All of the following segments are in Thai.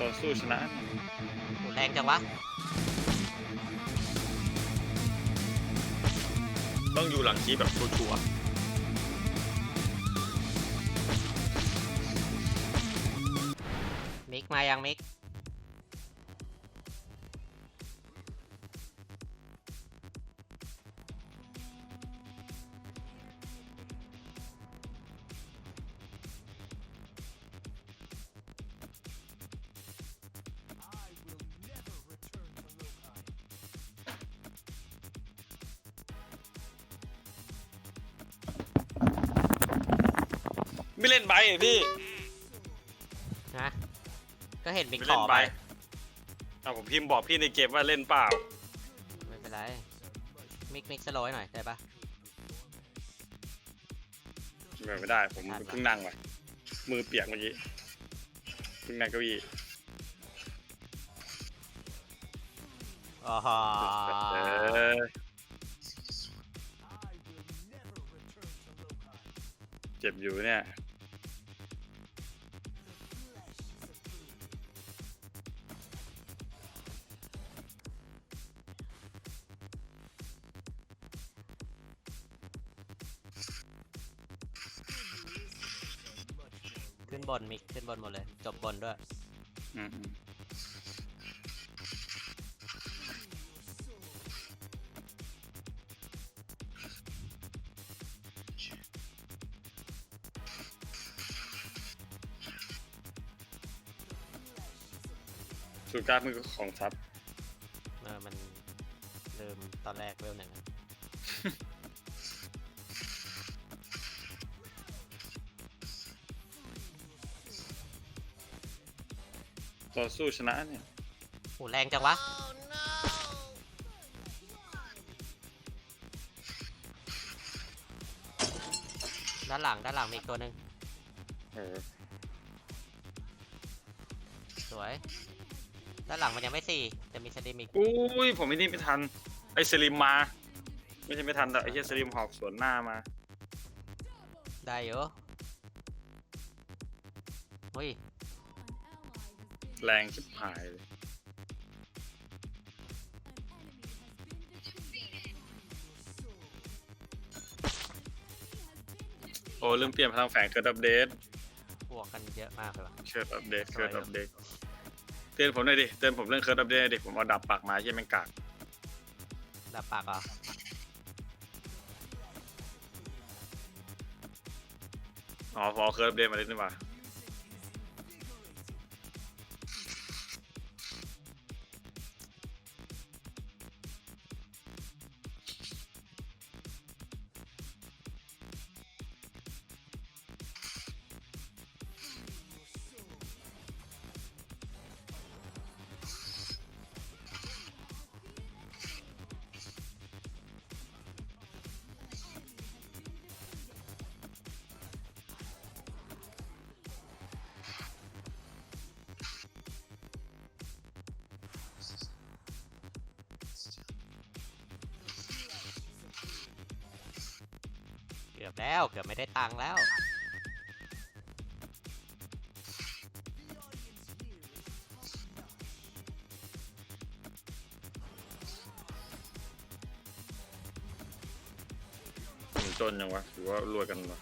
ต่อสู้ชนะโหแรงจังวะ ต้องอยู่หลังคีแบบชัวร์มิกมายังมิก ไม่เล่นใบเหรอพี่นะก็เห็นมิกไม่ขเล่อนใบไปเอาผมพิมพ์บอกพี่ในเกมว่าเล่นเปล่า ไม่เป็นไร มิกมิกสโลว์ให้หน่อยได้ปะ ไม่ไม่ได้ ผมได้ปะเพิ่งนั่งไปมือเปียกเมื่อกี้เพิ่งนั่งเก้าอี้ อ๋อฮะเออเจ็บอยู่เนี่ย ขึ้นบนมิกขึ้นบนหมดเลย จบบนด้วยอืมอืมสูตรการ์ดมือของซับ เออมันลืมตอนแรกเวลหนึ่งอะ ต่อสู้ชนะเนี่ย โหแรงจังวะ ด้านหลังด้านหลังมีอีกตัวหนึ่งเออ สวย ด้านหลังมันยังไม่สี่แต่มีสลิมอีกอุ้ย ผมไม่นี่ไม่ทัน ไอ้สลิมมา ไม่ใช่ไม่ทันแต่ไอ้เหี้ยสลิมหอกสวนหน้ามา ได้อยู่เฮ้ย แรงชิบหายเลยโอ้ลืมเปลี่ยนพลังแฝงเกิดอัปเดตบวกกันเยอะมากเลยว่ะเกิดอัปเดตสวยเกิดอัปเดตเตือนผมหน่อยดิเตือนผมเรื่องเกิดอัปเดตหน่อยดิผมเอาดับปากมาใช่ไหมงกากดับปากเหรอะอ๋อพอเกิดอัปเดตมาเล่นดีกว่า กือบแล้วเกือบไม่ได้ตังค์แล้ว จนยังวะหรือว่ารวยกันวะ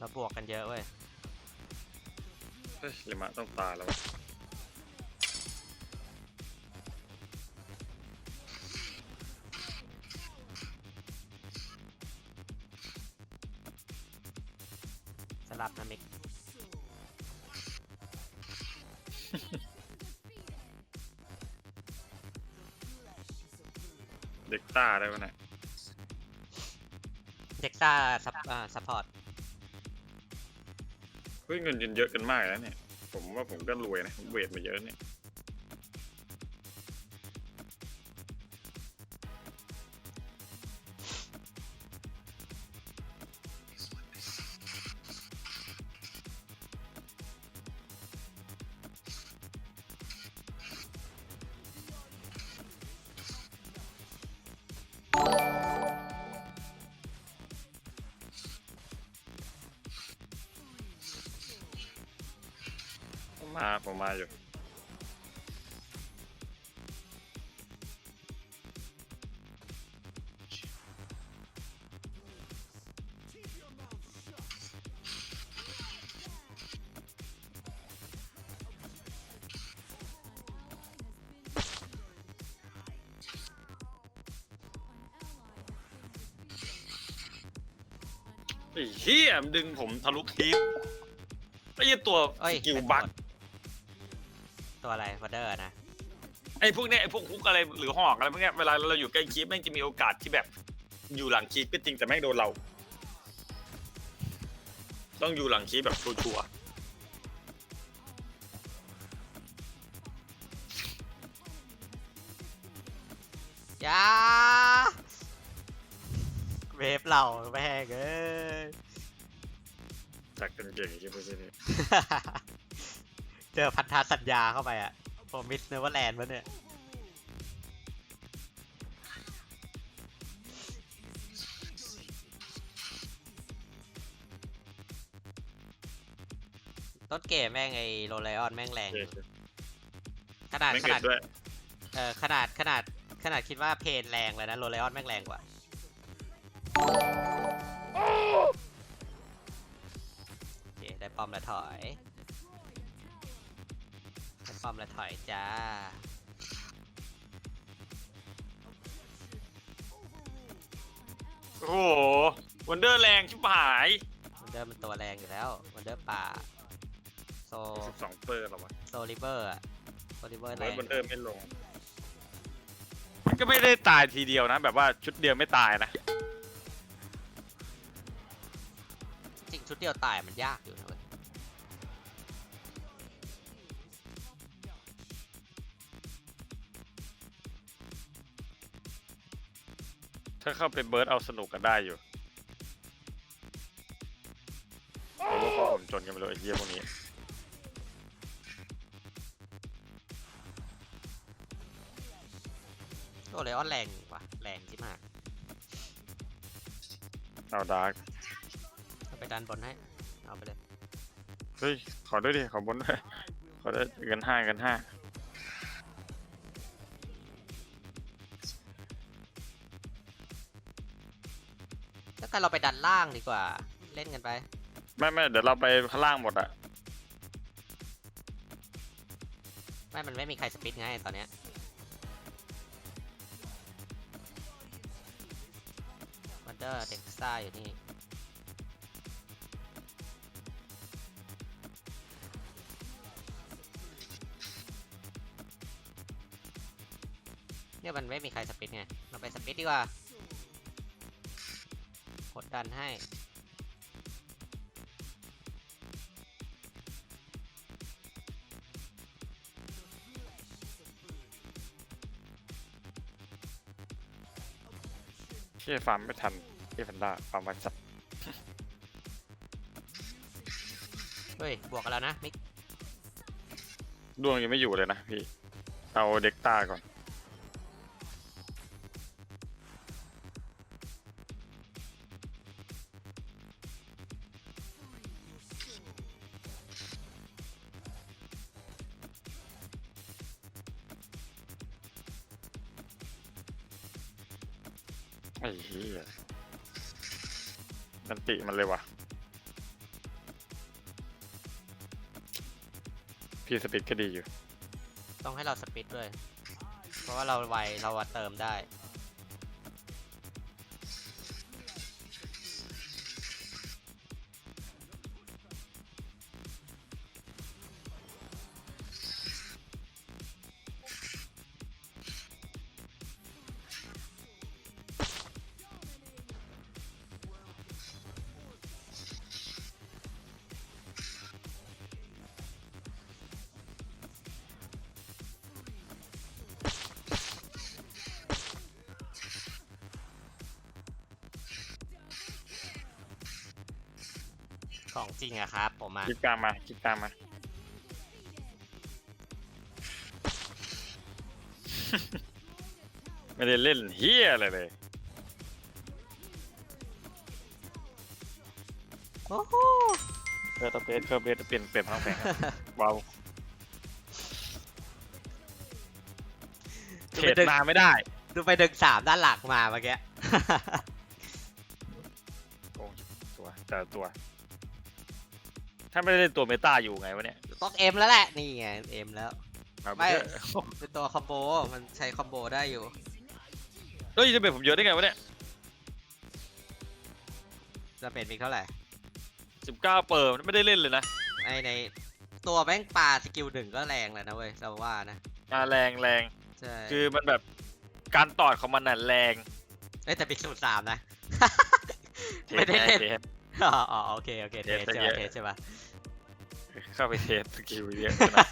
เราบวกกันเยอะเว้ยเฮ้ยเลมะต้องตายแล้ววะสลับนะมิกเด็กต้าได้ปะเนี่ย เด็กซ่าซับอ่าซัพพอร์ตเฮ้ยเงินเยอะกันมากแล้วเนี่ย ผมว่าผมก็รวยนะผมเวทมาเยอะเนี่ย มาผมมาอยู่ไอ้เฮียมันดึงผมทะลุคีบไอ้เหี้ยตัวเอ้ยสกิลเป็นบัคกด ตัวอะไรวอเดอร์นะ ไอ้พวกเนี้ยไอ้พวกฮุกอะไรหรือหอกอะไรพวกเนี้ยเวลาเราอยู่ใกล้คีบแม่งจะมีโอกาสที่แบบ อยู่หลังคีบก็จริงแต่แม่งโดนเรา ต้องอยู่หลังคีบแบบชัวร์ยาเวฟเราแม่งเอ้ย ๆจากกันเก่งใช่ไหมใช่ไหม เจอพันธสัญญาเข้าไปอะผมมิสเนเวอร์แลนด์วะเนี่ย ต้นเกมแม่งไอโรไลออนแม่งแรงโออยู่เคขนาดไม่ขเกินาดดด้วยเออขนาดขนาดขนาดคิดว่าเพนแรงเลยนะโรไลออนแม่งแรงกว่า โอเค ได้ป้อมแล้วถอย ได้ป้อมแล้วถอยจ้า โอ้โหวันเดอร์แรงชิบหายวันเดอร์มันตัวแรงอยู่แล้ววันเดอร์ป่า โซ12เปอร์หรอวะโซลิเบอร์อะโซลิเบอร์แรร้อยงวันเดอร์ไม่ลง มันก็ไม่ได้ตายทีเดียวนะ แบบว่าชุดเดียวไม่ตายนะ จริงชุดเดียวตายมันยากอยู่นะ ถ้าเข้าไปเบิร์ดเอาสนุกกันได้อยู่ไม่รู้เพราะผมจนกันไปเลยไอ้เหี้ยพวกนี้โรไลออนแรงว่ะแรงจิมากเอาดาร์กเอาไปดันบนให้ เอาไปเลย เฮ้ย ขอด้วยดิ ขอบนด้วย ขอได้เงินห้าเงินห้า แล้วกันเราไปดันล่างดีกว่า เล่นกันไป ไม่ไม่เดี๋ยวเราไปข้างล่างหมดอะไม่มันไม่มีใครสปิดไงตอนเนี้ยวันเดอร์เด็กซ่าอยู่นี่ เนี่ยมันไม่มีใครสปิดไง เราไปสปิดดีกว่าก ดดันให้ เชี่ยฟาร์มไม่ทันเชี่ยแพนด้าฟาร์มไวันสัตว์เฮ้ย บวกกันแล้วนะมิก ดวงยังไม่อยู่เลยนะพี่ เอาเด็กตาก่อน ไอ้เหี้ยนันติมันเลยว่ะพี่สปิดก็ดีอยู่ ต้องให้เราสปิดด้วย เพราะว่าเราไวเราเติมได้ ของจริงอะครับ ผมมาคิดตามมาคิดตามมา ไม่ได้เล่นเฮียอะไรเลย โอ้โหเพื่อตัวเบสเพื่อเบสเปลี่ยนเปลี่ยนพลังแฝงคบว้าวเทรดมาไม่ได้ ดูไปดึงสามด้านหลักมาเมื่อกี้ โกงตัวแต่ตัว ถ้าไม่ได้เล่นตัวเมตาอยู่ไงวะเนี่ยต้องเอ็มแล้วแหละ นี่ไงเอ็มแล้ว เอาไม่ เถอะเป็นตัวคอมโบ มันใช้คอมโบได้อยู่ เฮ้ยจะเป็นผมเยอะได้ไงวะเนี่ยจะเป็นมิกเท่าไหร่ สิบเก้าเปิดไม่ได้เล่นเลยนะไอในตัวแม่งปลาสกิลหนึ่งก็แรงแล้วนะเว้ยเราว่านะ อ่าแรงแรงใช่คือมันแบบการตอดของมันน่ะแรงเอ้ยแต่ปิกสูตรสามนะเทไม่ได้สเล่น เทส อ๋อโอเคโอเคเทสใช่ไหมเทสใช่ไหมเข้าไปเทสสกิลเยอะขนาด